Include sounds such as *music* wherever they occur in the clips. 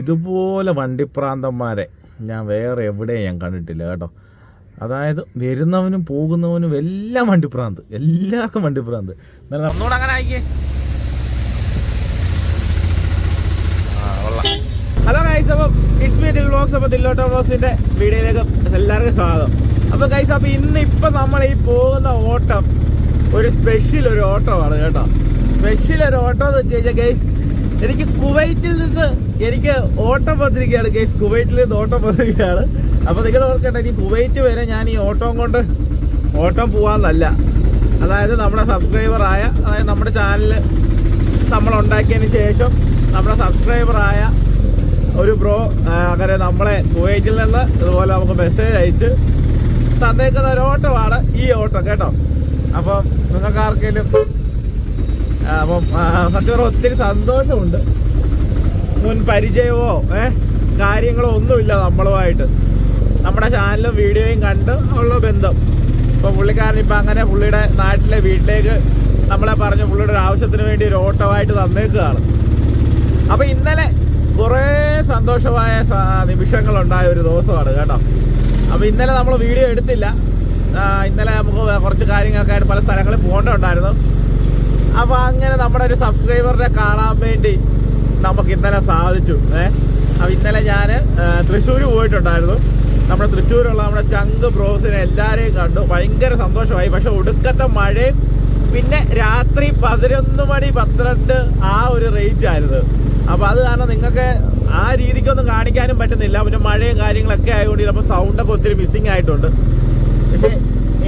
ഇതുപോലെ വണ്ടിപ്രാന്തന്മാരെ ഞാൻ വേറെ എവിടെയും ഞാൻ കണ്ടിട്ടില്ല കേട്ടോ. അതായത് വരുന്നവനും പോകുന്നവനും എല്ലാം വണ്ടിപ്രാന്ത് എല്ലാവർക്കും വണ്ടിപ്രാന്ത്. ഒന്നുകൂടെ അങ്ങനെ ആയിക്കേ. ഹലോ ഗൈസ് അപ്പം ഇറ്റ്സ് മീ ദിൽ വ്ളോഗ്സ് അപ്പോൾ ദില്ലോട്ടോ വ്ളോഗ്സിന്റെ വീഡിയോയിലേക്ക് എല്ലാവർക്കും സ്വാഗതം. അപ്പോൾ ഗൈസ് അപ്പോൾ ഇന്ന് ഇപ്പം നമ്മൾ ഈ പോകുന്ന ഓട്ടം ഒരു സ്പെഷ്യൽ ഒരു ഓട്ടമാണ് കേട്ടോ. സ്പെഷ്യൽ ഒരു ഓട്ടോ എന്ന് വെച്ച് കഴിഞ്ഞാൽ ഗൈസ് എനിക്ക് കുവൈറ്റിൽ നിന്ന് എനിക്ക് ഓട്ടം വന്നിരിക്കുകയാണ്. കേസ് കുവൈറ്റിൽ നിന്ന് ഓട്ടം വന്നിരിക്കുകയാണ്. അപ്പോൾ നിങ്ങൾ ഓർക്കട്ടെ ഇനി കുവൈറ്റ് വരെ ഞാൻ ഈ ഓട്ടം കൊണ്ട് ഓട്ടം പോവാന്നല്ല. അതായത് നമ്മുടെ സബ്സ്ക്രൈബറായ അതായത് നമ്മുടെ ചാനൽ നമ്മൾ ഉണ്ടാക്കിയതിന് ശേഷം നമ്മുടെ സബ്സ്ക്രൈബറായ ഒരു ബ്രോ അങ്ങനെ നമ്മളെ കുവൈറ്റിൽ നിന്ന് ഇതുപോലെ നമുക്ക് മെസ്സേജ് അയച്ച് തന്നേക്കുന്ന ഒരു ഓട്ടമാണ് ഈ ഓട്ടം കേട്ടോ? അപ്പം നിങ്ങൾക്ക് ആർക്കെങ്കിലും അപ്പം സത്യം ഒത്തിരി സന്തോഷമുണ്ട്. മുൻ പരിചയമോ ഏഹ് കാര്യങ്ങളോ ഒന്നുമില്ല നമ്മളുമായിട്ട്. നമ്മുടെ ചാനലും വീഡിയോയും കണ്ട് ഉള്ള ബന്ധം. ഇപ്പം പുള്ളിക്കാരൻ ഇപ്പം അങ്ങനെ പുള്ളിയുടെ നാട്ടിലെ വീട്ടിലേക്ക് നമ്മളെ പറഞ്ഞു പുള്ളിയുടെ ഒരു ആവശ്യത്തിന് വേണ്ടി ഒരു ഓട്ടമായിട്ട് തന്നേക്കുകയാണ്. അപ്പോൾ ഇന്നലെ കുറേ സന്തോഷമായ നിമിഷങ്ങളുണ്ടായ ഒരു ദിവസമാണ് കേട്ടോ. അപ്പോൾ ഇന്നലെ നമ്മൾ വീഡിയോ എടുത്തില്ല. ഇന്നലെ നമുക്ക് കുറച്ച് കാര്യങ്ങളൊക്കെ ആയിട്ട് പല സ്ഥലങ്ങളിൽ പോകേണ്ടതുണ്ടായിരുന്നു. അപ്പൊ അങ്ങനെ നമ്മുടെ ഒരു സബ്സ്ക്രൈബറിനെ കാണാൻ വേണ്ടി നമുക്ക് ഇന്നലെ സാധിച്ചു ഏ? അപ്പൊ ഇന്നലെ ഞാൻ തൃശ്ശൂർ പോയിട്ടുണ്ടായിരുന്നു. നമ്മുടെ തൃശ്ശൂരുള്ള നമ്മുടെ ചങ്ക് ബ്രോസിനെ എല്ലാരെയും കണ്ടു. ഭയങ്കര സന്തോഷമായി. പക്ഷെ ഒടുക്കത്തെ മഴയും പിന്നെ രാത്രി പതിനൊന്ന് മണി പന്ത്രണ്ട് ആ ഒരു റേഞ്ച് ആയിരുന്നു. അപ്പൊ അത് കാരണം നിങ്ങൾക്ക് ആ രീതിക്കൊന്നും കാണിക്കാനും പറ്റുന്നില്ല. പിന്നെ മഴയും കാര്യങ്ങളൊക്കെ ആയതുകൊണ്ട് ചിലപ്പോൾ സൗണ്ടൊക്കെ ഒത്തിരി മിസ്സിങ് ആയിട്ടുണ്ട്. പക്ഷേ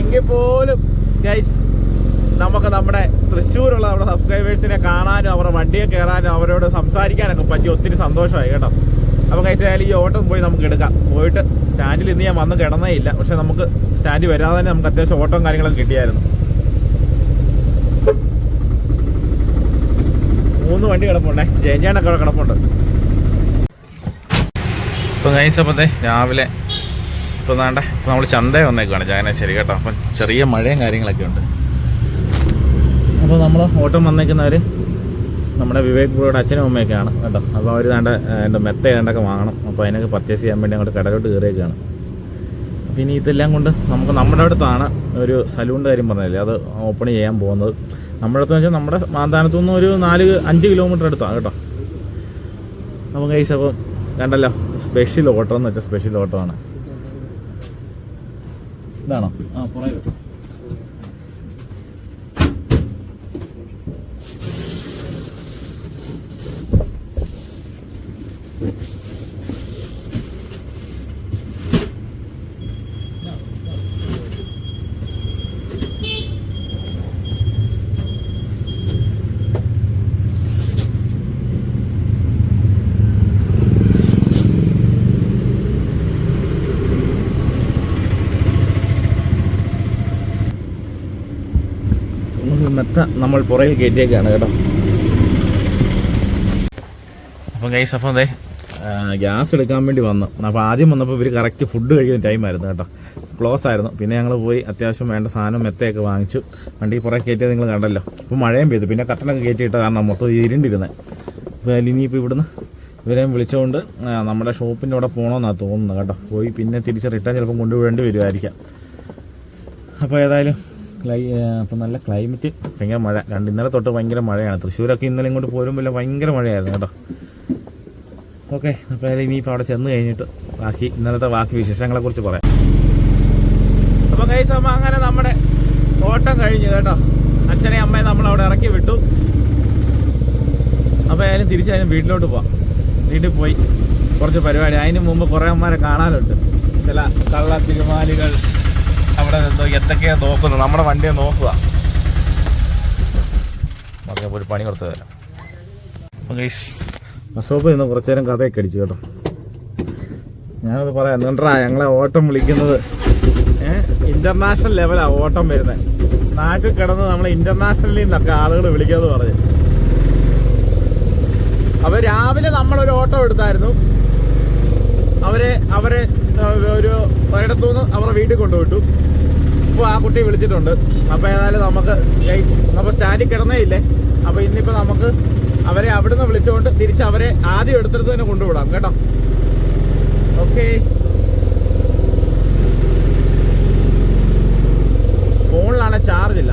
എങ്കിൽ പോലും ഗൈസ് നമുക്ക് നമ്മുടെ തൃശ്ശൂരുള്ള നമ്മുടെ സബ്സ്ക്രൈബേഴ്സിനെ കാണാനും അവരുടെ വണ്ടിയെ കയറാനും അവരോട് സംസാരിക്കാനൊക്കെ പറ്റി ഒത്തിരി സന്തോഷമായി കേട്ടോ. അപ്പോൾ കൈസ് ഈ ഓട്ടം പോയി നമുക്ക് എടുക്കാം. പോയിട്ട് സ്റ്റാൻഡിൽ ഇന്ന് ഞാൻ വന്ന് കിടന്നേ ഇല്ല. പക്ഷെ നമുക്ക് സ്റ്റാൻഡിൽ വരാതെ തന്നെ നമുക്ക് അത്യാവശ്യം ഓട്ടവും കാര്യങ്ങളൊക്കെ കിട്ടിയായിരുന്നു. മൂന്ന് വണ്ടി കിടപ്പുണ്ടേ. ജയഞ്ചാണ്ടൊക്കെ അവിടെ കിടപ്പുണ്ട്. ഇപ്പം കഴിച്ചപ്പോഴത്തെ രാവിലെ ഇപ്പം വേണ്ട ഇപ്പം നമ്മൾ ചന്തയെ വന്നേക്കാണ് ചങ്ങനാശ്ശേരി കേട്ടോ. അപ്പം ചെറിയ മഴയും കാര്യങ്ങളൊക്കെ ഉണ്ട്. അപ്പോൾ നമ്മൾ ഓട്ടം വന്നേക്കുന്നവർ നമ്മുടെ വിവേക് ബ്രോയുടെ അച്ഛനും അമ്മയൊക്കെയാണ് കേട്ടോ. അപ്പോൾ അവർ വേണ്ട എന്റെ മെത്ത ഏതാണ്ടൊക്കെ വാങ്ങണം. അപ്പോൾ അതിനൊക്കെ പർച്ചേസ് ചെയ്യാൻ വേണ്ടി അങ്ങോട്ട് കടലോട്ട് കയറിയേക്കാണ്. അപ്പോൾ ഇനി ഇതെല്ലാം കൊണ്ട് നമുക്ക് നമ്മുടെ അടുത്താണ് ഒരു സലൂണിന്റെ കാര്യം പറഞ്ഞില്ലേ? അത് ഓപ്പൺ ചെയ്യാൻ പോകുന്നത്. നമ്മുടെ അടുത്ത് വെച്ചാൽ നമ്മുടെ മാന്താനത്തു നിന്ന് ഒരു നാല് അഞ്ച് കിലോമീറ്റർ അടുത്താണ് കേട്ടോ. അപ്പം കൈസ് അപ്പം കണ്ടല്ലോ സ്പെഷ്യൽ ഓട്ടോ എന്ന് വെച്ചാൽ സ്പെഷ്യൽ ഓട്ടോ ആണ് ഇതാണോ? ആ പുറകെ. നമുക്ക് നമ്മൾ പുറകിൽ കയറ്റിയേക്കാണ് കേട്ടോ. അപ്പം ഗൈസ് അപ്പം അതെ ഗ്യാസ് എടുക്കാൻ വേണ്ടി വന്നു. അപ്പോൾ ആദ്യം വന്നപ്പോൾ ഇവർ കറക്റ്റ് ഫുഡ് കഴിക്കുന്ന ടൈമായിരുന്നു കേട്ടോ. ക്ലോസ് ആയിരുന്നു. പിന്നെ ഞങ്ങൾ പോയി അത്യാവശ്യം വേണ്ട സാധനം മെത്തയൊക്കെ വാങ്ങിച്ചു. വണ്ടി പുറകെ കയറ്റിയത് നിങ്ങൾ കണ്ടല്ലോ. ഇപ്പോൾ മഴയും പെയ്തു. പിന്നെ കട്ടനൊക്കെ കയറ്റിയിട്ട കാരണം മൊത്തം ഇരുണ്ടിരുന്നത് അപ്പോൾ അതിൽ ഇനിയിപ്പോൾ ഇവിടുന്ന് ഇവരെയും വിളിച്ചുകൊണ്ട് നമ്മുടെ ഷോപ്പിന്റെ അവിടെ പോകണമെന്നാണ് തോന്നുന്നത് കേട്ടോ. പോയി പിന്നെ തിരിച്ച് റിട്ടേൺ ചിലപ്പം കൊണ്ടുപോകേണ്ടി വരുമായിരിക്കാം അപ്പോൾ ഏതായാലും ക്ലൈ അപ്പോൾ നല്ല ക്ലൈമറ്റ് ഭയങ്കര മഴ. രണ്ട് ഇന്നലെ തൊട്ട് ഭയങ്കര മഴയാണ്. തൃശ്ശൂരൊക്കെ ഇന്നലെ ഇങ്ങോട്ട് പോരുമ്പോൾ ഭയങ്കര മഴയായിരുന്നു കേട്ടോ. ഓക്കെ അപ്പോൾ ഇനിയിപ്പോൾ അവിടെ ചെന്ന് കഴിഞ്ഞിട്ട് ബാക്കി ഇന്നലത്തെ ബാക്കി വിശേഷങ്ങളെ കുറിച്ച് പറയാം. അപ്പോൾ കൈസ് അമ്മ അങ്ങനെ നമ്മുടെ ഓട്ടം കഴിഞ്ഞു കേട്ടോ. അച്ഛനെ അമ്മയെ നമ്മൾ അവിടെ ഇറക്കി വിട്ടു. അപ്പോൾ ഏതായാലും തിരിച്ചായാലും വീട്ടിലോട്ട് പോവാം. വീട്ടിൽ പോയി കുറച്ച് പരിപാടി. അതിന് മുമ്പ് കുറേ അമ്മമാരെ കാണാനുണ്ട്. ചില കള്ള തിരുമാലികൾ അവിടെ എന്തോ എന്തൊക്കെയാ നോക്കുന്നത്? നമ്മുടെ വണ്ടിയെ നോക്കുക. നമുക്ക് ഒരു പണി കൊടുത്തു തരാം. അശോക് ഇന്ന് കുറച്ചു നേരം കഥയൊക്കെ അടിച്ചു കേട്ടോ. ഞാനത് പറയാം. എന്നിട്ടാ ഞങ്ങളെ ഓട്ടം വിളിക്കുന്നത്. ഇന്റർനാഷണൽ ലെവലാണ് ഓട്ടം വരുന്നത്. നാട്ടിൽ കിടന്ന് നമ്മളെ ഇന്റർനാഷണലിൽ നിന്നൊക്കെ ആളുകൾ വിളിക്കാന്ന് പറഞ്ഞു. അപ്പൊ രാവിലെ നമ്മളൊരു ഓട്ടം എടുത്തായിരുന്നു. അവരെ അവരെ ഒരു ഒരിടത്തുനിന്ന് അവരുടെ വീട്ടിൽ കൊണ്ടുവിട്ടു. ഇപ്പോൾ ആ കുട്ടി വിളിച്ചിട്ടുണ്ട്. അപ്പോൾ ഏതായാലും നമുക്ക് നമ്മൾ സ്റ്റാൻഡിൽ കിടന്നേ ഇല്ലേ? അപ്പോൾ ഇന്നിപ്പോൾ നമുക്ക് അവരെ അവിടുന്ന് വിളിച്ചുകൊണ്ട് തിരിച്ച് അവരെ ആദ്യം എടുത്തിടത്ത് തന്നെ കൊണ്ടുവിടാം കേട്ടോ. ഓക്കെ. ഫോണിലാണ് ചാർജ് ഇല്ല.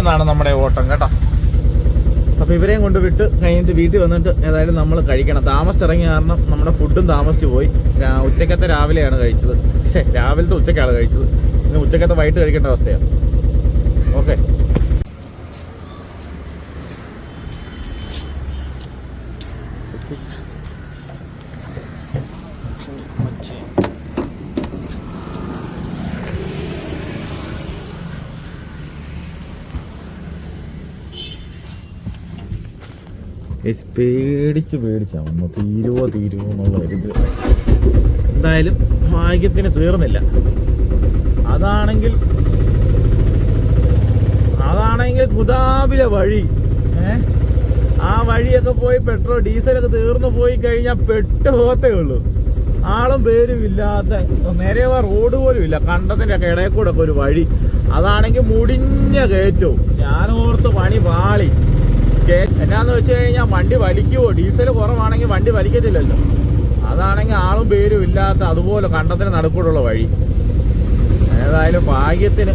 എന്നാണ് നമ്മുടെ ഓട്ടം കേട്ടോ. അപ്പൊ ഇവരെയും കൊണ്ട് വിട്ട് കഴിഞ്ഞിട്ട് വീട്ടിൽ വന്നിട്ട് ഏതായാലും നമ്മൾ കഴിക്കണം. താമസിച്ചിറങ്ങിയ കാരണം നമ്മുടെ ഫുഡും താമസിച്ചു പോയി. ഉച്ചക്കത്തെ രാവിലെയാണ് കഴിച്ചത്. പക്ഷേ രാവിലത്തെ ഉച്ചക്കാണ് കഴിച്ചത്. ഇന്ന് ഉച്ചക്കത്തെ വൈകിട്ട് കഴിക്കേണ്ട അവസ്ഥയാണ് ഓക്കെ ഗയ്സ്, പേടിച്ച് പേടിച്ചാണ് തീരുവോ തീരുവോ എന്നുള്ള ഒരു എന്തായാലും ഭാഗ്യത്തിന് തീർന്നില്ല. അതാണെങ്കിൽ അതാണെങ്കിൽ കുതാബിലെ വഴി ആ വഴിയൊക്കെ പോയി പെട്രോൾ ഡീസലൊക്കെ തീർന്നു പോയി കഴിഞ്ഞാൽ പെട്ട് പോകത്തേ ഉള്ളൂ. ആളും പേരും ഇല്ലാത്ത നേരെ റോഡ് പോലും ഇല്ല. കണ്ടതിന്റെ ഒക്കെ ഇടയിൽ കൂടെ ഒരു വഴി. അതാണെങ്കിൽ മുടിഞ്ഞ കയറ്റവും. ഞാൻ ഓർത്ത് പണി പാളി. എന്നാന്ന് വെച്ച് കഴിഞ്ഞാൽ വണ്ടി വലിക്കുവോ? ഡീസൽ കുറവാണെങ്കിൽ വണ്ടി വലിക്കത്തില്ലല്ലോ. അതാണെങ്കിൽ ആളും പേരും ഇല്ലാത്ത അതുപോലെ കണ്ടത്തിന് നടക്കൂടുള്ള വഴി. ഏതായാലും ഭാഗ്യത്തിന്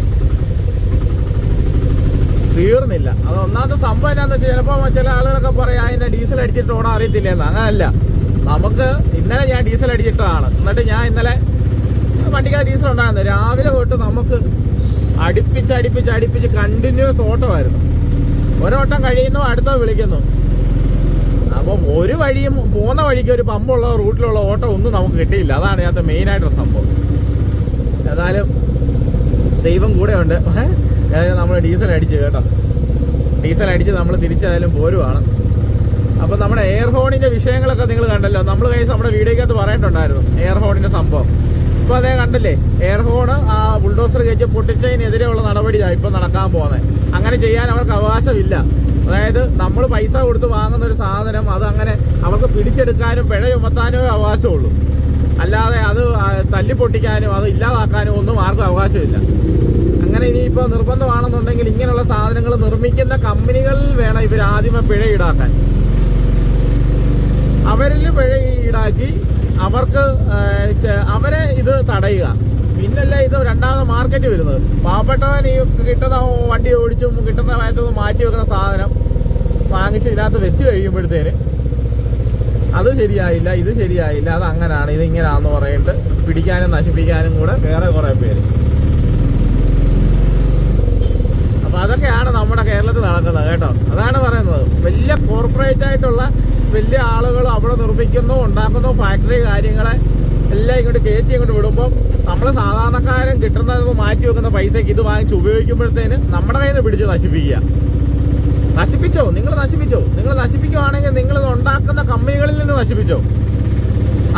തീർന്നില്ല. അത് ഒന്നാമത്തെ സംഭവം എന്നാന്ന് വെച്ചാൽ ചിലപ്പോൾ ചില ആളുകളൊക്കെ പറയാം അതിന്റെ ഡീസൽ അടിച്ചിട്ട് ഓടാൻ അറിയത്തില്ലെന്ന്. അങ്ങനല്ല. നമുക്ക് ഇന്നലെ ഞാൻ ഡീസൽ അടിച്ചിട്ടതാണ്. എന്നിട്ട് ഞാൻ ഇന്നലെ വണ്ടിക്കാർ ഡീസൽ ഉണ്ടായിരുന്നു. രാവിലെ തൊട്ട് നമുക്ക് അടുപ്പിച്ച് അടുപ്പിച്ച് അടുപ്പിച്ച് കണ്ടിന്യൂസ് ഓട്ടമായിരുന്നു. ഒരോട്ടം കഴിയുന്നു അടുത്തത് വിളിക്കുന്നു. അപ്പം ഒരു വഴിയും പോകുന്ന വഴിക്ക് ഒരു പമ്പുള്ള റൂട്ടിലുള്ള ഓട്ടം ഒന്നും നമുക്ക് കിട്ടിയില്ല. അതാണ് ഇതിനകത്ത് മെയിനായിട്ടുള്ള സംഭവം. ഏതായാലും ദൈവം കൂടെ ഉണ്ട്. ഏതായാലും നമ്മൾ ഡീസൽ അടിച്ച് കേട്ടോ. ഡീസൽ അടിച്ച് നമ്മൾ തിരിച്ചേതായാലും പോരുവാണ്. അപ്പോൾ നമ്മുടെ എയർ ഹോണിന്റെ വിഷയങ്ങളൊക്കെ നിങ്ങൾ കണ്ടല്ലോ. നമ്മൾ കഴിച്ച് നമ്മുടെ വീഡിയോക്കകത്ത് പറഞ്ഞിട്ടുണ്ടായിരുന്നു എയർ ഹോണിന്റെ സംഭവം. ഇപ്പോൾ അതേ കണ്ടില്ലേ? എയർ ഹോണ് ആ ബുൾഡോസർ കയറ്റി പൊട്ടിച്ചതിനെതിരെയുള്ള നടപടിയാണ് ഇപ്പം നടക്കാൻ പോകുന്നത്. അങ്ങനെ ചെയ്യാൻ അവർക്ക് അവകാശമില്ല. അതായത് നമ്മൾ പൈസ കൊടുത്ത് വാങ്ങുന്ന ഒരു സാധനം അത് അങ്ങനെ അവർക്ക് പിടിച്ചെടുക്കാനും പിഴ ചുമത്താനോ അവകാശമുള്ളൂ. അല്ലാതെ അത് തല്ലിപ്പൊട്ടിക്കാനും തല്ലി പൊട്ടിക്കാനും അത് ഇല്ലാതാക്കാനും ഒന്നും ആർക്കും അവകാശമില്ല. അങ്ങനെ ഇനിയിപ്പോൾ നിർബന്ധമാണെന്നുണ്ടെങ്കിൽ ഇങ്ങനെയുള്ള സാധനങ്ങൾ നിർമ്മിക്കുന്ന കമ്പനികളിൽ വേണം ഇവർ ആദ്യമേ പിഴ ഈടാക്കാൻ. അവരിൽ പിഴ ഈടാക്കി അവർക്ക് അവരെ ഇത് തടയുക. പിന്നല്ല ഇത് രണ്ടാമത് മാർക്കറ്റ് വരുന്നത്. പാവപ്പെട്ടവൻ ഈ കിട്ടുന്ന വണ്ടി ഓടിച്ചും കിട്ടുന്ന വയറ്റൊന്നും മാറ്റി വെക്കുന്ന സാധനം വാങ്ങിച്ച് ഇതിനകത്ത് വെച്ച് കഴിയുമ്പോഴത്തേന് അത് ശരിയായില്ല ഇത് ശരിയായില്ല അത് അങ്ങനാണ് ഇത് ഇങ്ങനാന്ന് പറഞ്ഞിട്ട് പിടിക്കാനും നശിപ്പിക്കാനും കൂടെ വേറെ കുറെ പേര്. അപ്പൊ അതൊക്കെയാണ് നമ്മുടെ കേരളത്തിൽ നടക്കുന്നത് കേട്ടോ. അതാണ് പറയുന്നത്. വലിയ കോർപ്പറേറ്റ് ആയിട്ടുള്ള വലിയ ആളുകൾ അവിടെ നിർമ്മിക്കുന്നു ഉണ്ടാക്കുന്നു ഫാക്ടറി കാര്യങ്ങളെ എല്ലാം ഇങ്ങോട്ട് കയറ്റി ഇങ്ങോട്ട് വിടുമ്പോൾ നമ്മൾ സാധാരണക്കാരൻ കിട്ടുന്ന മാറ്റി വെക്കുന്ന പൈസയ്ക്ക് ഇത് വാങ്ങിച്ച് ഉപയോഗിക്കുമ്പോഴത്തേന് നമ്മുടെ കയ്യിൽ നിന്ന് പിടിച്ച് നശിപ്പിക്കുക. നശിപ്പിച്ചോ? നിങ്ങൾ നശിപ്പിച്ചോ? നിങ്ങൾ നശിപ്പിക്കുവാണെങ്കിൽ നിങ്ങൾ ഉണ്ടാക്കുന്ന കമ്പനികളിൽ നിന്ന് നശിപ്പിച്ചോ?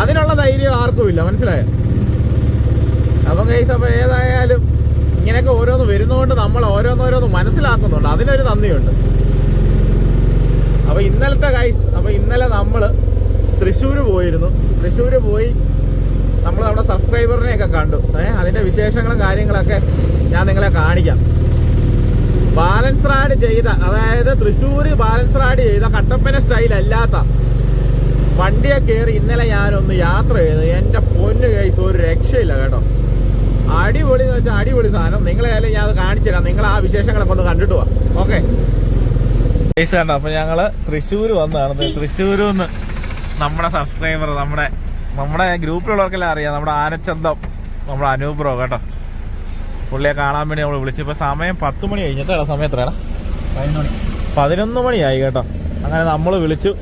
അതിനുള്ള ധൈര്യം ആർക്കുമില്ല മനസ്സിലായോ? അപ്പം കൈസ് അപ്പോൾ ഏതായാലും ഇങ്ങനെയൊക്കെ ഓരോന്ന് വരുന്നതുകൊണ്ട് നമ്മൾ ഓരോന്നോരോന്ന് മനസ്സിലാക്കുന്നുണ്ട്. അതിനൊരു നന്ദിയുണ്ട്. അപ്പോൾ ഇന്നലത്തെ കൈസ് അപ്പോൾ ഇന്നലെ നമ്മൾ തൃശ്ശൂർ പോയിരുന്നു. തൃശ്ശൂർ പോയി നമ്മൾ നമ്മുടെ സബ്സ്ക്രൈബറിനെയൊക്കെ കണ്ടു. ഏഹ് അതിന്റെ വിശേഷങ്ങളും കാര്യങ്ങളൊക്കെ ഞാൻ നിങ്ങളെ കാണിക്കാം. ബാലൻസ് റാഡ് ചെയ്ത അതായത് തൃശ്ശൂർ ബാലൻസ് റാഡ് ചെയ്ത കട്ടപ്പന സ്റ്റൈൽ അല്ലാത്ത വണ്ടിയെ കയറി ഇന്നലെ ഞാനൊന്ന് യാത്ര ചെയ്ത്. എന്റെ പൊന്നു കൈസ് ഒരു രക്ഷയില്ല കേട്ടോ. അടിപൊളി എന്ന് വെച്ചാൽ അടിപൊളി സാധനം. നിങ്ങളെ ഞാൻ അത് കാണിച്ചു തരാം. നിങ്ങൾ ആ വിശേഷങ്ങളൊക്കെ ഒന്ന് കണ്ടിട്ട് പോവാം ഓക്കെ? കേസ് കണ്ടോ? അപ്പോൾ ഞങ്ങൾ തൃശ്ശൂർ വന്നതാണ്. തൃശ്ശൂരിൽ നിന്ന് നമ്മുടെ സബ്സ്ക്രൈബർ നമ്മുടെ നമ്മുടെ ഗ്രൂപ്പിലുള്ളവർക്കെല്ലാം അറിയാം. നമ്മുടെ ആനച്ചന്തം നമ്മുടെ അനൂപ് ബ്രോ കേട്ടോ. പുള്ളിയെ കാണാൻ വേണ്ടി നമ്മൾ വിളിച്ചു ഇപ്പോൾ സമയം പത്ത് മണി കഴിഞ്ഞിട്ടാണ് സമയം എത്രയാണ്? പതിനൊന്ന് മണിയായി കേട്ടോ. അങ്ങനെ നമ്മൾ വിളിച്ചു.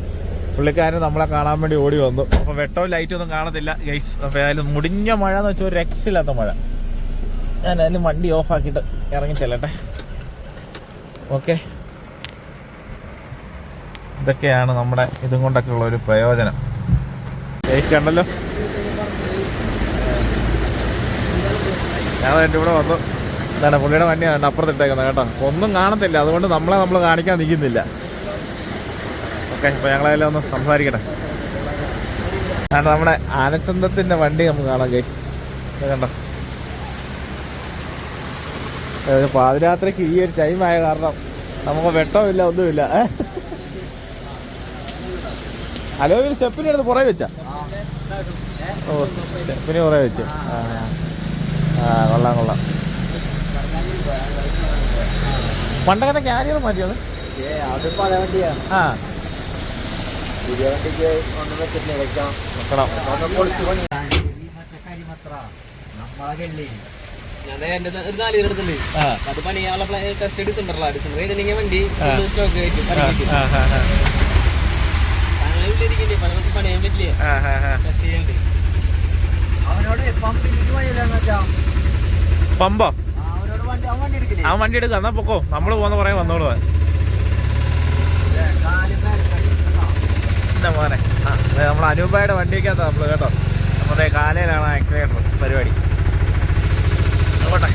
പുള്ളിക്കാരൻ നമ്മളെ കാണാൻ വേണ്ടി ഓടി വന്നു. അപ്പോൾ വെട്ടോ ലൈറ്റും ഒന്നും കാണത്തില്ല ഗൈസ് അപ്പോൾ ഏതായാലും മുടിഞ്ഞ മഴ എന്ന് വെച്ചാൽ ഒരു രക്ഷയില്ലാത്ത മഴ. ഞാൻ അതിന് വണ്ടി ഓഫാക്കിയിട്ട് ഇറങ്ങി ചെല്ലട്ടെ. ഓക്കെ ഇതൊക്കെയാണ് നമ്മുടെ ഇതും കൊണ്ടൊക്കെ ഉള്ള ഒരു പ്രയോജനം. ഗൈസ് കണ്ടല്ലോ ഞാൻ എന്റെ ഇവിടെ വന്നു. എന്താണ് പുള്ളിയുടെ വണ്ടിയാണ് അപ്പുറത്തിട്ടേക്കുന്നത് കേട്ടോ. ഒന്നും കാണത്തില്ല. അതുകൊണ്ട് നമ്മളെ നമ്മൾ കാണിക്കാൻ നിൽക്കുന്നില്ല. ഓക്കെ അപ്പോൾ ഞങ്ങളെല്ലാം ഒന്ന് സംസാരിക്കട്ടെ. ആണ് നമ്മുടെ ആനച്ചന്തത്തിന്റെ വണ്ടി നമുക്ക് കാണാം ഗൈസ്. കണ്ടോ? പാതിരാത്രിക്ക് ഈ ഒരു ടൈമായ കാരണം നമുക്ക് വെട്ടമില്ല ഒന്നുമില്ല. അലോവിൽ സ്റ്റെപ്പിന്റെ അടുത്ത് പുറകെ വെച്ച. ഓ സ്റ്റെപ്പിന് കുറേ വെച്ച്. ആ കൊള്ളാം കൊള്ളാം. പണ്ടങ്ങനെ ക്യാരിയർ മാറ്റിയത് അത്? പല വണ്ടിയാ ആ. പുതിയ വണ്ടിക്ക് ഒന്നും എടുത്തുണ്ട് ആ. അത് പണിയാനുള്ള കസ്റ്റഡി സെന്ററിലാണ് വണ്ടി ആയിട്ട് സ്റ്റോക്ക് പമ്പോ? അവനോട് വണ്ടി അവൻ വണ്ടി എടുക്കില്ലേ? ആ വണ്ടി എടുക്കാം. എന്നാ പൊക്കോ. നമ്മൾ പോന്ന പറയാൻ വന്നോളൂ എന്താ? മോനെ? ആ നമ്മൾ അനൂപായുടെ വണ്ടിക്കകത്താ നമ്മൾ കേട്ടോ. നമ്മുടെ കാലയിലാണ് ആക്സിഡന്റ് പരിപാടി. പോട്ടെ.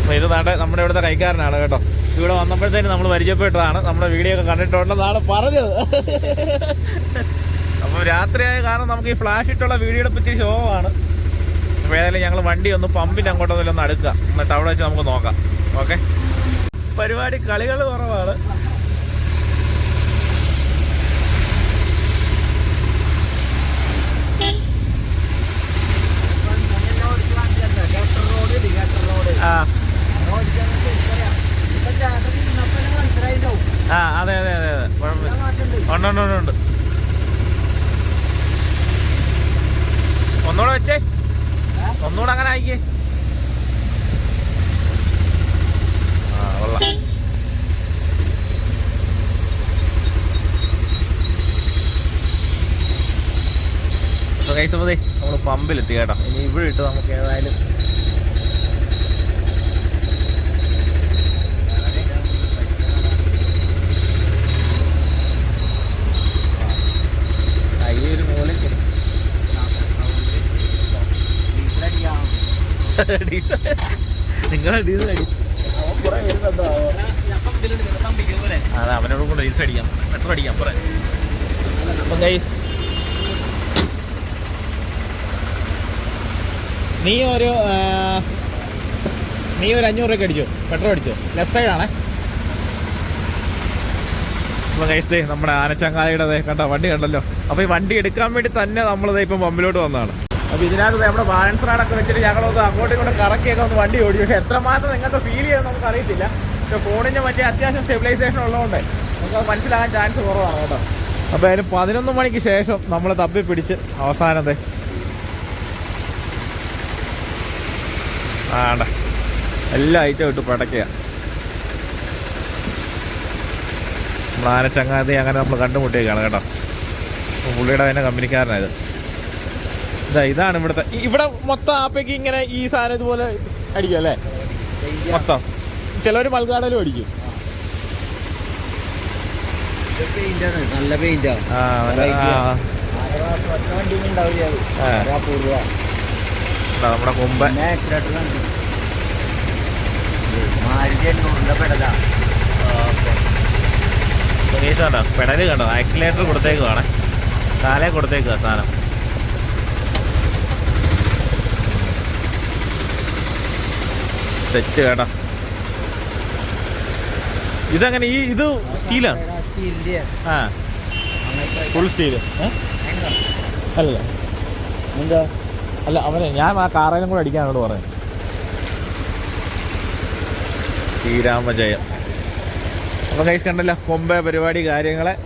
അപ്പൊ ഇത് നാട്ടെ നമ്മുടെ ഇവിടുത്തെ കൈക്കാരനാണ് കേട്ടോ. ഇവിടെ വന്നപ്പോഴത്തേന് നമ്മൾ പരിചയപ്പെട്ടതാണ്. നമ്മുടെ വീഡിയോ ഒക്കെ കണ്ടിട്ടുണ്ടെന്നാണ് പറഞ്ഞത്. അപ്പോൾ രാത്രിയായ കാരണം നമുക്ക് ഈ ഫ്ലാഷ് ഇട്ടുള്ള വീഡിയോ ഇച്ചിരി ശോഭമാണ്. അപ്പോൾ ഏതായാലും ഞങ്ങൾ വണ്ടി ഒന്ന് പമ്പിന്റെ അങ്ങോട്ടൊന്നും ഒന്ന് അടുക്കുക എന്നിട്ട് അവിടെ വെച്ച് നമുക്ക് നോക്കാം. ഓക്കെ പരിപാടി കളികൾ കുറവാണ് ഇപ്പം ഞാനെല്ലാം ഓടിച്ച് കാണിച്ചതല്ലേ? ഗട്ടർ റോഡ് ഇല്ലേ? Gutter road. ആ അത് ഓടിക്കാനൊക്കെ എനിക്കറിയാം. ഇപ്പം ജാഗ്രത ഇരുന്നപ്പോൾ തന്നെ മനസ്സിലായിട്ടുണ്ടാവും. ആ അതെ അതെ അതെ അതെ. കുഴപ്പമില്ല. ഉണ്ട് ഉണ്ട് ഉണ്ട് ഉണ്ട്. ഒന്നുകൂടെ വെച്ചേ. ഒന്നുകൂടെ അങ്ങനെ ആയിക്കേ. ആ കൊള്ളാം. കഴിച്ചപ്പോഴേ നമ്മൾ പമ്പിലെത്തി കേട്ടോ. ഇനി ഇവിടെ ഇട്ട് നമുക്ക് ഏതായാലും ആ, ഈ ഒരു മൂലയ്ക്ക് ഡീസലടിക്കാം. ഡീസൽ നിങ്ങളെ ഡീസൽ അടി അതെ അവനോട് കൂടെ ഡീസൽ അടിക്കാം. പെട്രോൾ അടിക്കാം പറ അപ്പം ഗൈസ് നീ ഒരു നീ ഒരു അഞ്ഞൂറ് രൂപ അടിച്ചോ? പെട്രോൾ അടിച്ചോ? ലെഫ്റ്റ് സൈഡാണേ അപ്പോൾ ഗൈസ് നമ്മുടെ ആനച്ചങ്ങാതിയുടെ കണ്ട വണ്ടി കണ്ടല്ലോ. അപ്പൊ ഈ വണ്ടി എടുക്കാൻ വേണ്ടി തന്നെ നമ്മളിത് ഇപ്പം പമ്പിലോട്ട് വന്നതാണ്. അപ്പോൾ ഇതിനകത്ത് നമ്മുടെ ബാലൻസ് റാഡൊക്കെ വെച്ചിട്ട് ഞങ്ങളൊന്ന് അങ്ങോട്ടും ഇങ്ങോട്ടും കറക്കിയൊക്കെ ഒന്ന് വണ്ടി ഓടി. പക്ഷേ എത്രമാത്രം നിങ്ങൾക്ക് ഫീൽ ചെയ്യുമെന്ന് നമുക്ക് അറിയത്തില്ല പക്ഷേ ഫോണിന്റെ മറ്റേ അത്യാവശ്യം സ്റ്റെബിലൈസേഷൻ ഉള്ളതുകൊണ്ട് നമുക്ക് മനസ്സിലാകാൻ ചാൻസ് കുറവാണ് കേട്ടോ. അപ്പോൾ അതിന് പതിനൊന്ന് മണിക്ക് ശേഷം നമ്മൾ തപ്പി പിടിച്ച് അവസാനത്തെ ആണ്ട. എല്ലാ ഐറ്റം ഇട്ട് പടക്കുക നമ്മൾ ചങ്ങാതി അങ്ങനെ നമ്മൾ കണ്ടുമുട്ടിയേക്കാണ് കേട്ടോ. പുള്ളിയുടെ തന്നെ കമ്പനിക്കാരനായത് ഇതാ ഇതാണ് ഇവിടുത്തെ. ഇവിടെ മൊത്തം ആപ്പയ്ക്ക് ഇങ്ങനെ ഈ സാധനം ഇതുപോലെ അടിക്കും അല്ലേ? മൊത്തം. ചിലർ മൽഗാടലും അടിക്കും. നല്ല ഇതാ നമ്മുടെ പെടൽ. കണ്ടോ? ആക്സിലേറ്റർ കൊടുത്തേക്കുവാണ്. കാലേ കൊടുത്തേക്കുക സാധനം. സെറ്റ് കേട്ടാ ഇതങ്ങനെ ഈ ഇത് സ്റ്റീലാണ്? ആ ഫുൾ സ്റ്റീൽ. അല്ല. എന്താ? അല്ല അവനെ ഞാൻ ആ കാറേലും കൂടെ അടിക്കാനോട് പറയാം. ശ്രീരാമജയം. അപ്പൊ കൈസ് കണ്ടല്ലോ കൊമ്പ പരിപാടി കാര്യങ്ങളെ.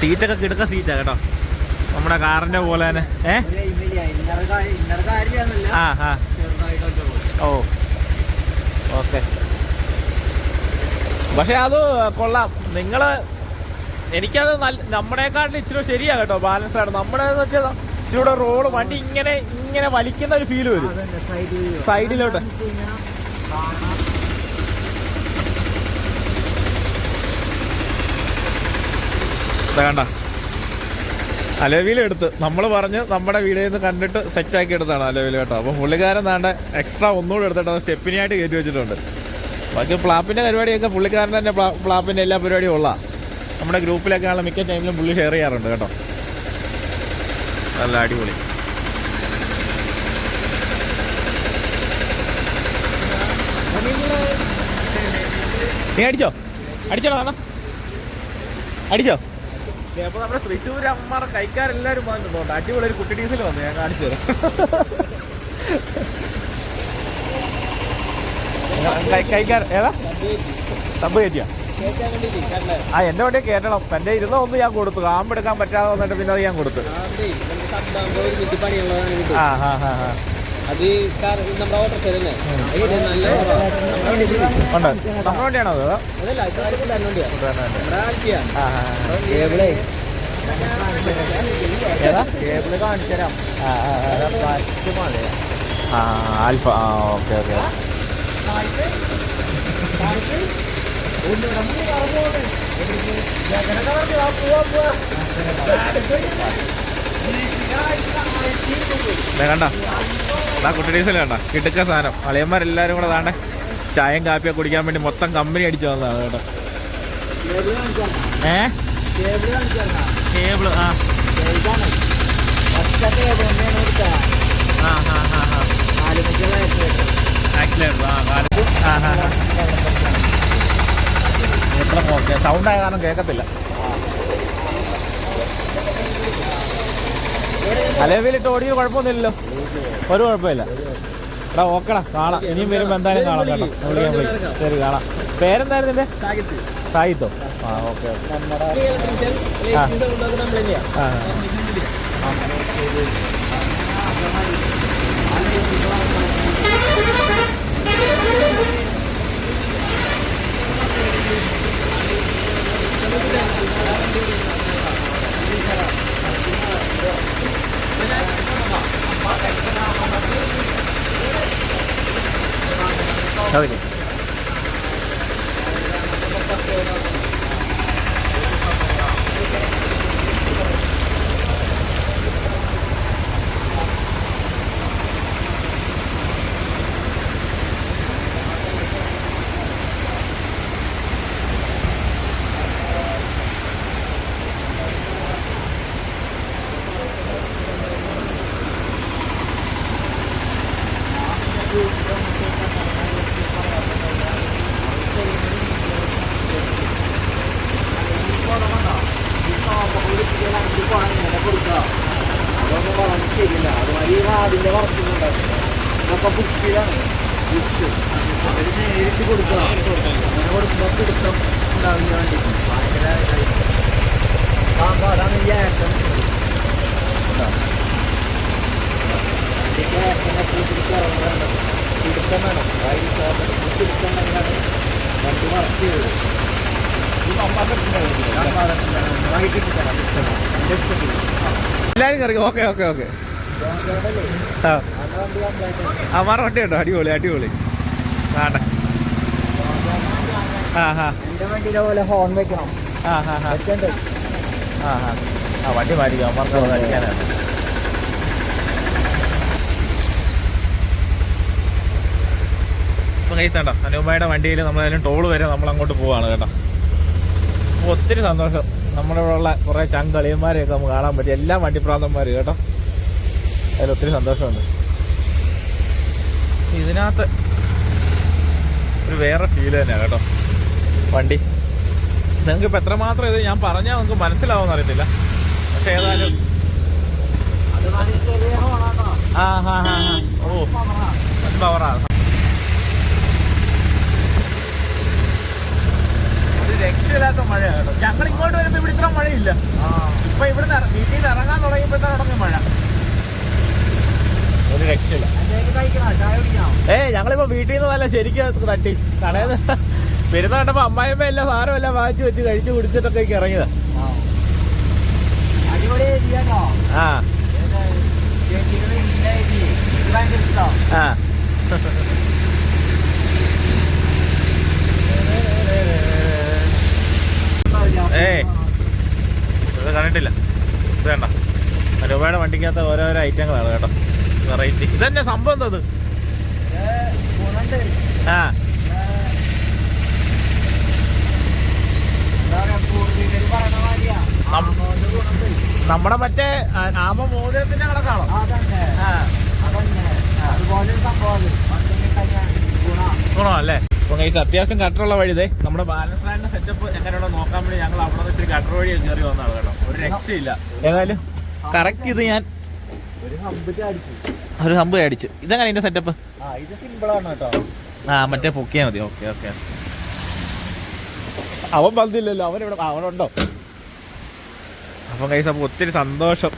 സീറ്റൊക്കെ കിടക്ക സീറ്റാ കേട്ടോ. നമ്മുടെ കാറിന്റെ പോലെ തന്നെ. ഏ? ആ ആ. ഓ. ഓക്കെ. പക്ഷെ അത് കൊള്ളാം. നിങ്ങൾ എനിക്കത് നല്ല നമ്മുടെക്കാട്ടിൽ ഇച്ചിരി ശരിയാ കേട്ടോ ബാലൻസ് ആണ്. നമ്മുടെ വെച്ചാൽ ഇച്ചിരി റോഡ് വണ്ടി ഇങ്ങനെ ഇങ്ങനെ വലിക്കുന്ന ഒരു ഫീൽ വരും. സൈഡിലോട്ട്. വേണ്ട അലവിൽ എടുത്ത് നമ്മൾ പറഞ്ഞ് നമ്മുടെ വീഡിയോയിൽ നിന്ന് കണ്ടിട്ട് സെറ്റാക്കി എടുത്താണ് അലവിൽ കേട്ടോ. അപ്പോൾ പുള്ളിക്കാരൻ താണ്ട എക്സ്ട്രാ ഒന്നുകൂടെ എടുത്തിട്ട് അത് സ്റ്റെപ്പിനായിട്ട് കയറ്റി വെച്ചിട്ടുണ്ട്. ബാക്കി പ്ലാപ്പിന്റെ പരിപാടിയൊക്കെ പുള്ളിക്കാരൻ തന്നെ പ്ലാ- പ്ലാപ്പിന്റെ എല്ലാ പരിപാടിയും ഉള്ള നമ്മുടെ ഗ്രൂപ്പിലൊക്കെ ആണെങ്കിൽ മിക്ക ടൈമിലും പുള്ളി ഷെയർ ചെയ്യാറുണ്ട് കേട്ടോ. നല്ല അടിപൊളി. നീ അടിച്ചോ? അടിച്ചോടാ അടിച്ചോ? ദേ, അപ്പൊ നമ്മുടെ തൃശ്ശൂർ അമ്മ കൈക്കാരെല്ലാരും വന്നിട്ടുണ്ട് അടിപൊളി ഒരു കുട്ടി ഡീസൽ വന്നു ഞാൻ കാണിച്ചു തരാം. കൈ- കൈക്കാർ ഏതാ? സബ് കയറ്റിയാ? ആ എന്റെ വണ്ടി കയറ്റണം. തന്റെ ഇരുന്ന ഒന്ന് ഞാൻ കൊടുത്തു. കാമ്പെടുക്കാൻ പറ്റാതെ വന്നിട്ട് പിന്നെ അത് ഞാൻ കൊടുത്തു. ആ ഹാ ഹാ ഹാ അത് നമ്മുടെ തന്നെ അതിന് നല്ല. നമ്മുടെ വണ്ടിയാണോ അത്? അതോ? അതല്ല. കേബിളേ കേബിൾ കാണിച്ചു തരാം ആ ആൽഫ. ആ ഓക്കെ ഓക്കെ. കണ്ട? ആ കുട്ടി ഡീസൽ കണ്ട? കിടുക്ക സാധനം. അളിയന്മാരെല്ലാരും കൂടെ താണ്ടെ ചായയും കാപ്പിയൊക്കെ കുടിക്കാൻ വേണ്ടി മൊത്തം കമ്പനി അടിച്ചു വന്നതാണ് കേട്ടോ. ഏ? സൗണ്ട് ആയ കാരണം കേൾക്കത്തില്ല അലേവിലിട്ട് ഓടിയോ കുഴപ്പമൊന്നുമില്ലല്ലോ. ഒരു കുഴപ്പമില്ല. എടാ ഓക്കെടാ കാണാം. ഇനിയും വരുമ്പോൾ എന്തായാലും കാണാം കേട്ടോ. വിളിക്കാൻ പോയി. ശരി കാണാം. പേരെന്തായിരുന്നു നിന്റെ? സായിത്തോ. ആ ഓക്കെ ഇലക്ട്രീഷ്യൻ ഇലക്ട്രീഷ്യൻ ഉണ്ടാക്കുന്ന നമ്മൾ തന്നെയാ ആ ഈ വാടിന്റെ വർക്കുന്നുണ്ട് ഇതൊക്കെ ബുക്സിലാണ്. ബുക്സ്. അവർ നേരിട്ട് കൊടുക്കണം. അങ്ങനെ കൊടുക്കുമ്പോൾ പിടുത്തം ഉണ്ടാവില്ല വേണ്ടി ഭയങ്കര അതാണ് ഈ ആക്ഷൻ എല്ലാവരും കറിയും ഓക്കെ ഓക്കെ ഓക്കെ. ആ. വണ്ടി ഉണ്ടോ അടിപൊളി അടിപൊളി. വേണ്ട ആ ഹാ ഹോൺ വെക്കണം. ആ ഹാ ഹാ ആ ഹാ ആ വണ്ടി മാറ്റിക്കാം അത് അടിക്കാനാണ്. കൈസ് കേട്ടോ അനുപയുടെ വണ്ടിയിൽ നമ്മളതിലും ടോൾ വരെ നമ്മൾ അങ്ങോട്ട് പോവാണ് കേട്ടോ. അപ്പോൾ ഒത്തിരി സന്തോഷം. നമ്മുടെ ഇവിടെ ഉള്ള കുറേ ചങ്കളിയന്മാരെയൊക്കെ നമുക്ക് കാണാൻ പറ്റി. എല്ലാ വണ്ടിപ്രാന്തന്മാരും കേട്ടോ. അതിൽ ഒത്തിരി സന്തോഷമുണ്ട്. ഇതിനകത്ത് ഒരു വേറെ ഫീൽ തന്നെയാണ് കേട്ടോ. വണ്ടി. നിങ്ങൾക്ക് ഇപ്പം എത്രമാത്രം ഇത് ഞാൻ പറഞ്ഞാൽ നിങ്ങൾക്ക് മനസ്സിലാവുമെന്ന് അറിയത്തില്ല. പക്ഷെ ഏതായാലും ആ ഹാ ഹാ ഹാ ഓ പവറാണ് രക്ഷയില്ലാത്ത മഴയാണ് കേട്ടോ. ഞങ്ങൾ ഇങ്ങോട്ട് വരുമ്പോൾ ഇവിടെ ഇത്ര മഴയില്ല. ആ. ഇപ്പൊ ഇവിടുന്ന് വീട്ടിൽ നിന്ന് ഇറങ്ങാൻ തുടങ്ങിയപ്പോഴത്തെ തുടങ്ങിയ മഴ. ഒരു രക്ഷയില്ല. ഏ ഞങ്ങളിപ്പോ വീട്ടിൽ നിന്ന് വല്ല ശരിക്കും തട്ടി. കടയിൽ വരുന്ന കണ്ടപ്പോ അമ്മായിമ്മ എല്ലാം സാധനം എല്ലാം വാങ്ങിച്ചു വെച്ച് കഴിച്ചു കുടിച്ചിട്ടൊക്കെ ഇറങ്ങിയത്. ആ. ഇത് കണ്ടിട്ടില്ല. ഇത് വേണ്ട. രൂപയുടെ വണ്ടിക്കകത്ത് ഓരോരോ ഐറ്റങ്ങളാണ് കേട്ടോ. വെറൈറ്റി ഇതന്നെ സംഭവം എന്തത് ആ. നമ്മുടെ മറ്റേ ആമ മോതിരത്തിന്റെ കണക്കാണോ? ഗുണ ഗുണമല്ലേ? അപ്പോൾ കൈസ് അത്യാവശ്യം കട്ടറുള്ള വഴി ഇതേ. നമ്മുടെ ബാലൻസ് ലാൻഡിന്റെ സെറ്റപ്പ് എങ്ങനെയാണോ നോക്കാൻ വേണ്ടി ഞങ്ങൾ അവിടെ നിന്ന് ഇച്ചിരി കട്ടർ വഴി കയറി വന്നതാണ് കേട്ടോ. ഒരു രക്ഷയില്ല. ഏതായാലും കറക്റ്റ് ഇത് ഞാൻ ഒരു ഹമ്പ് അടിച്ചു. ഇതെങ്ങനെ ഇതിന്റെ സെറ്റപ്പ് ആ ഇത് സിമ്പിൾ ആണ് കേട്ടോ. ആ മറ്റേ പൊക്കിയാൽ മതി. ഓക്കെ ഓക്കെ അവൻ വന്നില്ലല്ലോ. അവൻ ഇവിടെ അവനുണ്ടോ അപ്പം കൈസ് അപ്പോൾ ഒത്തിരി സന്തോഷം.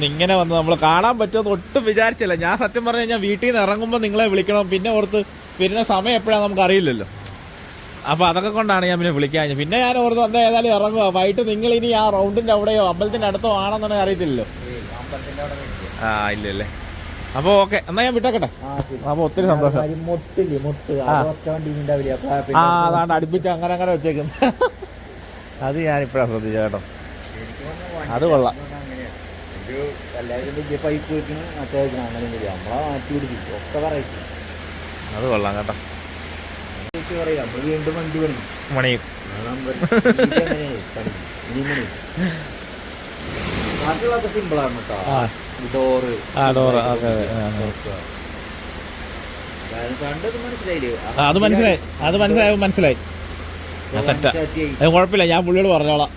നിങ്ങനെ ഇങ്ങനെ വന്ന് നമ്മൾ കാണാൻ പറ്റുമെന്ന് ഒട്ടും വിചാരിച്ചില്ല. ഞാൻ സത്യം പറഞ്ഞു കഴിഞ്ഞാൽ വീട്ടിൽ നിന്ന് ഇറങ്ങുമ്പോൾ നിങ്ങളെ വിളിക്കണം. പിന്നെ ഓർത്ത് വരുന്ന സമയം എപ്പോഴാണ് നമുക്ക് അറിയില്ലല്ലോ. അപ്പോൾ അതൊക്കെ കൊണ്ടാണ് ഞാൻ പിന്നെ വിളിക്കാൻ പിന്നെ ഞാൻ ഓർത്ത് വന്ന ഏതായാലും ഇറങ്ങുക വൈകിട്ട് നിങ്ങൾ ഇനി ആ റൗണ്ടിന്റെ അവിടെയോ അമ്പലത്തിന്റെ അടുത്തോ ആണെന്നാണ് അറിയത്തില്ലല്ലോ. ആ ഇല്ലല്ലേ. അപ്പൊ ഓക്കെ എന്നാ ഞാൻ വിട്ടേക്കട്ടെ. അപ്പൊ ഒത്തിരി സന്തോഷം. ആ. അതാണ്ട് അടുപ്പിച്ച് അങ്ങനെ അങ്ങനെ വെച്ചേക്കും അത് ഞാൻ ഇപ്പഴാ ശ്രദ്ധിച്ചത് കേട്ടോ. അത് കൊള്ളാം. പൈപ്പ് വെക്കണം മറ്റേ വെക്കണം അങ്ങനെ നമ്മളെ മാറ്റി പിടിക്കും ഒക്കെ പറയും അത് കൊള്ളാം കേട്ടോ. പറയാം. വീണ്ടും വണ്ടി പണി. മണിയും ബാക്കിയുള്ളതൊക്കെ കേട്ടോ ഡോറ് അത് മനസ്സിലായി. അത് മനസ്സിലായി മനസ്സിലായി. ഞാൻ സെറ്റാ അത് കുഴപ്പമില്ല ഞാൻ പുള്ളിയോട് പറഞ്ഞോളാം.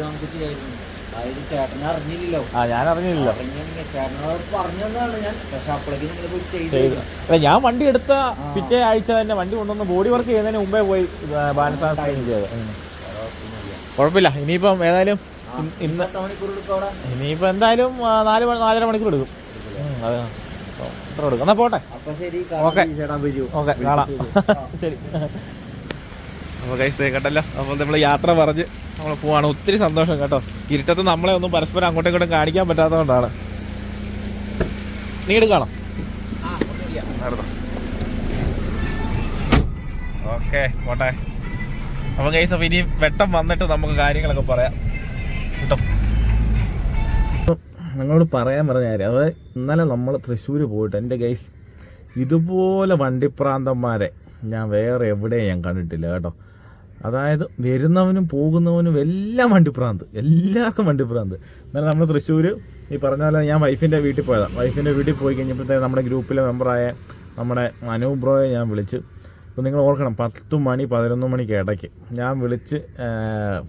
നമുക്ക് ചെയ്യായിരുന്നു ആ ഞാൻ അറിഞ്ഞില്ലല്ലോ. ഞാൻ. ചെയ്തു അല്ല വണ്ടി എടുത്ത പിറ്റേ ആഴ്ച തന്നെ വണ്ടി കൊണ്ടുവന്ന് ബോഡി വർക്ക് ചെയ്യുന്നതിന് മുമ്പേ പോയി ബാലൻസ് ചെയ്ത്. കുഴപ്പമില്ല. ഇനിയിപ്പം ഏതായാലും ഇന്ന് ഇനിയിപ്പോൾ എന്തായാലും നാല് നാലര മണിക്കൂർ എടുക്കും. അത്. അപ്പോൾ ഇത്ര എടുക്കും. എന്നാൽ പോട്ടെ. ഓക്കേ. ഓക്കെ കാണാം. *laughs* ശരി. അപ്പോൾ കേട്ടല്ലോ അപ്പോൾ നമ്മൾ യാത്ര പറഞ്ഞ് നമ്മൾ പോവാണ്. ഒത്തിരി സന്തോഷം കേട്ടോ. ഇരുട്ടത്ത് നമ്മളെ ഒന്നും പരസ്പരം അങ്ങോട്ടും ഇങ്ങോട്ടും കാണിക്കാൻ പറ്റാത്തതുകൊണ്ടാണ്. നീ കാണാം ഓക്കെ പോട്ടെ. അപ്പം കൈസ് അപ്പോൾ ഇനി വെട്ടം വന്നിട്ട് നമുക്ക് കാര്യങ്ങളൊക്കെ പറയാം. കേട്ടോ? നിങ്ങളോട് പറയാൻ പറഞ്ഞ കാര്യം അതായത് ഇന്നലെ നമ്മൾ തൃശ്ശൂർ പോയിട്ട് എന്റെ ഗൈസ് ഇതുപോലെ വണ്ടിപ്രാന്തന്മാരെ ഞാൻ വേറെ എവിടെയും ഞാൻ കണ്ടിട്ടില്ല കേട്ടോ. അതായത് വരുന്നവനും പോകുന്നവനും എല്ലാം വണ്ടിപ്രാന്ത് എല്ലാവർക്കും വണ്ടിപ്രാന്ത് എന്നാലും നമ്മൾ തൃശ്ശൂർ ഈ പറഞ്ഞ പോലെ ഞാൻ വൈഫിന്റെ വീട്ടിൽ പോയതാണ് വൈഫിന്റെ വീട്ടിൽ പോയി കഴിഞ്ഞപ്പോഴത്തേക്ക് നമ്മുടെ ഗ്രൂപ്പിലെ മെമ്പറായ നമ്മുടെ അനൂപ് ബ്രോയെ ഞാൻ വിളിച്ച് അപ്പോൾ നിങ്ങൾ ഓർക്കണം പത്ത് മണി പതിനൊന്ന് മണിക്ക് ഇടയ്ക്ക് ഞാൻ വിളിച്ച്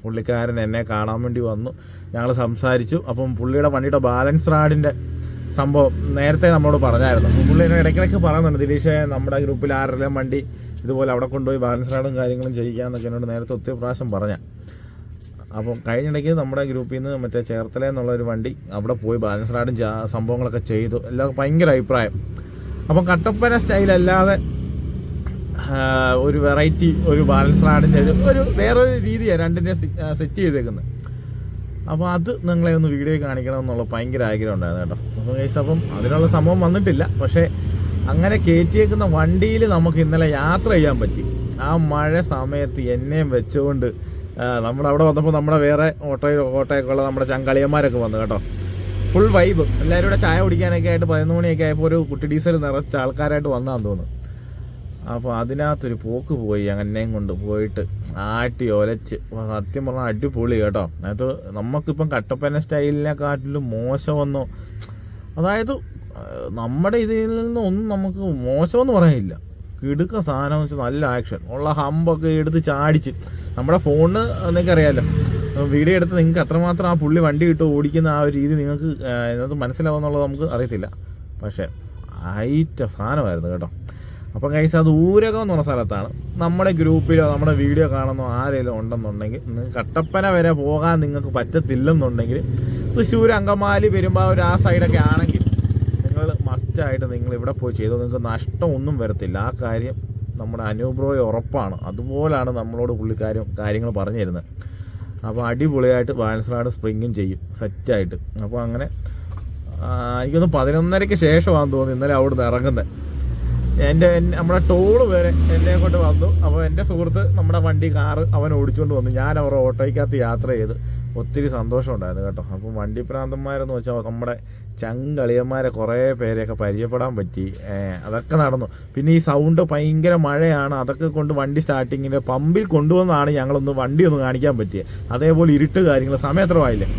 പുള്ളിക്കാരൻ എന്നെ കാണാൻ വേണ്ടി വന്നു. ഞങ്ങൾ സംസാരിച്ചു. അപ്പം പുള്ളിയുടെ വണ്ടിയുടെ ബാലൻസ് റാഡിന്റെ സംഭവം നേരത്തെ നമ്മളോട് പറഞ്ഞായിരുന്നു. പുള്ളി ഇടയ്ക്കിടയ്ക്ക് പറയുന്നുണ്ട് ദിലീഷേ നമ്മുടെ ഗ്രൂപ്പിൽ ആരെല്ലാം വണ്ടി ഇതുപോലെ അവിടെ കൊണ്ടുപോയി ബാലൻസ് റാഡും കാര്യങ്ങളും ചെയ്യാമെന്നൊക്കെ എന്നോട് നേരത്തെ ഒത്തിരി പ്രാവശ്യം പറഞ്ഞ. അപ്പം കഴിഞ്ഞിടയ്ക്ക് നമ്മുടെ ഗ്രൂപ്പിൽ നിന്ന് മറ്റേ ചേർത്തല എന്നുള്ള ഒരു വണ്ടി അവിടെ പോയി ബാലൻസ് റാഡും സംഭവങ്ങളൊക്കെ ചെയ്തു. എല്ലാം ഭയങ്കര അഭിപ്രായം. അപ്പം കട്ടപ്പന സ്റ്റൈലല്ലാതെ ഒരു വെറൈറ്റി ഒരു ബാലൻസ് റാഡിന്റെ ഒരു വേറൊരു രീതിയാണ് രണ്ടിന്റെ സെറ്റ് ചെയ്തേക്കുന്നത് അപ്പോൾ അത് നിങ്ങളെ ഒന്ന് വീഡിയോ കാണിക്കണം എന്നുള്ള ഭയങ്കര ആഗ്രഹം ഉണ്ടായിരുന്നു കേട്ടോ. അപ്പോൾ കേസ് അപ്പം അതിനുള്ള സംഭവം വന്നിട്ടില്ല. പക്ഷേ അങ്ങനെ കയറ്റിയേക്കുന്ന വണ്ടിയിൽ നമുക്ക് ഇന്നലെ യാത്ര ചെയ്യാൻ പറ്റി. ആ മഴ സമയത്ത് എന്നെയും വെച്ചുകൊണ്ട് നമ്മൾ അവിടെ വന്നപ്പോൾ നമ്മുടെ വേറെ ഓട്ടോ ഓട്ടോയൊക്കെ ഉള്ള നമ്മുടെ ചങ്കളിയന്മാരൊക്കെ വന്നു കേട്ടോ. ഫുൾ വൈബ് എല്ലാവരും കൂടെ ചായ കുടിക്കാനൊക്കെ ആയിട്ട് പതിനൊന്ന് മണിയൊക്കെ ആയപ്പോൾ ഒരു കുട്ടി ഡീസൽ നിറച്ച ആൾക്കാരായിട്ട് വന്നാന്ന് തോന്നുന്നു. അപ്പോൾ അതിനകത്തൊരു പോക്ക് പോയി അങ്ങനെയും കൊണ്ട് പോയിട്ട് ആട്ടി ഒലച്ച്. സത്യം പറഞ്ഞാൽ അടിപൊളി കേട്ടോ. അതായത് നമുക്കിപ്പം കട്ടപ്പന സ്റ്റൈലിനെക്കാട്ടിലും മോശമൊന്നോ അതായത് നമ്മുടെ ഇതിൽ നിന്ന് ഒന്നും നമുക്ക് മോശമെന്ന് പറയാനില്ല. കിടുക്ക സാധനം വെച്ചാൽ നല്ല ആക്ഷൻ ഉള്ള ഹമ്പൊക്കെ എടുത്ത് ചാടിച്ച്. നമ്മുടെ ഫോണിന് നിങ്ങൾക്ക് അറിയാമല്ലോ വീഡിയോ എടുത്ത് നിങ്ങൾക്ക് അത്രമാത്രം ആ പുള്ളി വണ്ടി ഇട്ട് ഓടിക്കുന്ന ആ ഒരു രീതി നിങ്ങൾക്ക് ഇതിനകത്ത് മനസ്സിലാവുമെന്നുള്ളത് നമുക്ക് അറിയത്തില്ല. പക്ഷേ ഹൈറ്റ സാധനമായിരുന്നു കേട്ടോ. അപ്പം കൈസ് അത് ഊരകം എന്ന് പറഞ്ഞ സ്ഥലത്താണ്. നമ്മുടെ ഗ്രൂപ്പിലോ നമ്മുടെ വീഡിയോ കാണുന്ന ആരെങ്കിലും ഉണ്ടെന്നുണ്ടെങ്കിൽ കട്ടപ്പന വരെ പോകാൻ നിങ്ങൾക്ക് പറ്റത്തില്ലെന്നുണ്ടെങ്കിൽ തൃശ്ശൂർ അങ്കമാലി പെരുമ്പാവൂർ ആ സൈഡൊക്കെ ആണെങ്കിൽ മസ്റ്റായിട്ട് നിങ്ങൾ ഇവിടെ പോയി ചെയ്തോ. നിങ്ങൾക്ക് നഷ്ടമൊന്നും വരത്തില്ല. ആ കാര്യം നമ്മുടെ അനൂബ്രോയെ ഉറപ്പാണ്. അതുപോലാണ് നമ്മളോട് പുള്ളിക്കാരും കാര്യങ്ങൾ പറഞ്ഞു തരുന്നത് അപ്പോൾ അടിപൊളിയായിട്ട് റാഡ് സ്പ്രിങ്ങും ചെയ്യും. സെറ്റായിട്ട്. അപ്പോൾ അങ്ങനെ എനിക്കൊന്ന് പതിനൊന്നരയ്ക്ക് ശേഷമാണെന്ന് തോന്നുന്നു ഇന്നലെ അവിടുന്ന് ഇറങ്ങുന്നത് എന്റെ നമ്മുടെ ടോൾ വരെ എന്നെ കൊണ്ട് വന്നു. അപ്പോൾ എന്റെ സുഹൃത്ത് നമ്മുടെ വണ്ടി കാറ് അവൻ ഓടിച്ചുകൊണ്ട് വന്നു. ഞാൻ അവരുടെ ഓട്ടോയ്ക്കകത്ത് യാത്ര ചെയ്ത്. ഒത്തിരി സന്തോഷമുണ്ടായിരുന്നു കേട്ടോ. അപ്പം വണ്ടി പ്രാന്തന്മാരെന്ന് വെച്ചാൽ നമ്മുടെ ചങ്കളിയന്മാരെ കുറേ പേരെയൊക്കെ പരിചയപ്പെടാൻ പറ്റി. അതൊക്കെ നടന്നു. പിന്നെ ഈ സൗണ്ട് ഭയങ്കര മഴയാണ്. അതൊക്കെ കൊണ്ട് വണ്ടി സ്റ്റാർട്ടിങ്ങിൽ പമ്പിൽ കൊണ്ടുവന്നാണ് ഞങ്ങളൊന്ന് വണ്ടി ഒന്ന് കാണിക്കാൻ പറ്റിയത് അതേപോലെ ഇരുട്ട് കാര്യങ്ങൾ സമയം എത്ര ആയില്ലേ?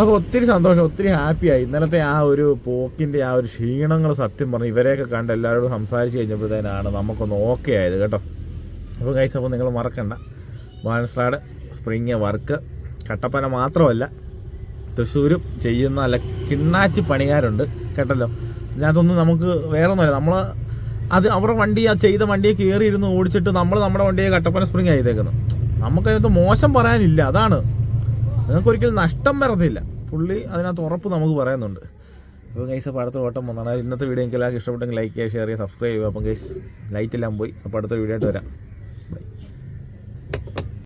അപ്പോൾ ഒത്തിരി സന്തോഷം. ഒത്തിരി ഹാപ്പിയായി ഇന്നലത്തെ ആ ഒരു പോക്കിന്റെ ആ ഒരു ക്ഷീണങ്ങൾ സത്യം പറഞ്ഞു ഇവരെയൊക്കെ കണ്ട് എല്ലാവരോടും സംസാരിച്ച് കഴിഞ്ഞപ്പോഴത്തേനാണ് നമുക്കൊന്ന് ഓക്കെ ആയത് കേട്ടോ. അപ്പോൾ കഴിച്ചപ്പോൾ നിങ്ങൾ മറക്കണ്ട. വാൻസ്ട്രാഡ് സ്പ്രിങ് വർക്ക് കട്ടപ്പന മാത്രമല്ല തൃശ്ശൂരും ചെയ്യുന്ന അല്ല കിണ്ണാച്ചി പണിക്കാരുണ്ട് കേട്ടല്ലോ. ഇതിനകത്തൊന്നും നമുക്ക് വേറെ ഒന്നുമില്ല നമ്മൾ അത് അവരുടെ വണ്ടി ആ ചെയ്ത വണ്ടിയെ കയറി ഇരുന്ന് ഓടിച്ചിട്ട് നമ്മൾ നമ്മുടെ വണ്ടിയെ കട്ടപ്പന സ്പ്രിങ് ആയിത്തേക്കുന്നു നമുക്കതിനകത്ത് മോശം പറയാനില്ല അതാണ്. നിങ്ങൾക്ക് ഒരിക്കലും നഷ്ടം വരത്തില്ല. പുള്ളി അതിനകത്ത് ഉറപ്പ് നമുക്ക് പറയുന്നുണ്ട്. അപ്പോൾ ഗൈസ് അപ്പോൾ അടുത്ത ഓട്ടം വന്നാണ്. ഇന്നത്തെ വീഡിയോ എനിക്ക് എല്ലാവർക്കും ഇഷ്ടപ്പെട്ടെങ്കിൽ ലൈക്ക് ചെയ്യുക ഷെയർ ചെയ്യുക സബ്സ്ക്രൈബ് ചെയ്യുക. അപ്പം ഗൈസ് ലൈറ്റ് എല്ലാം പോയി. അപ്പോൾ അടുത്ത വീഡിയോ ആയിട്ട് വരാം.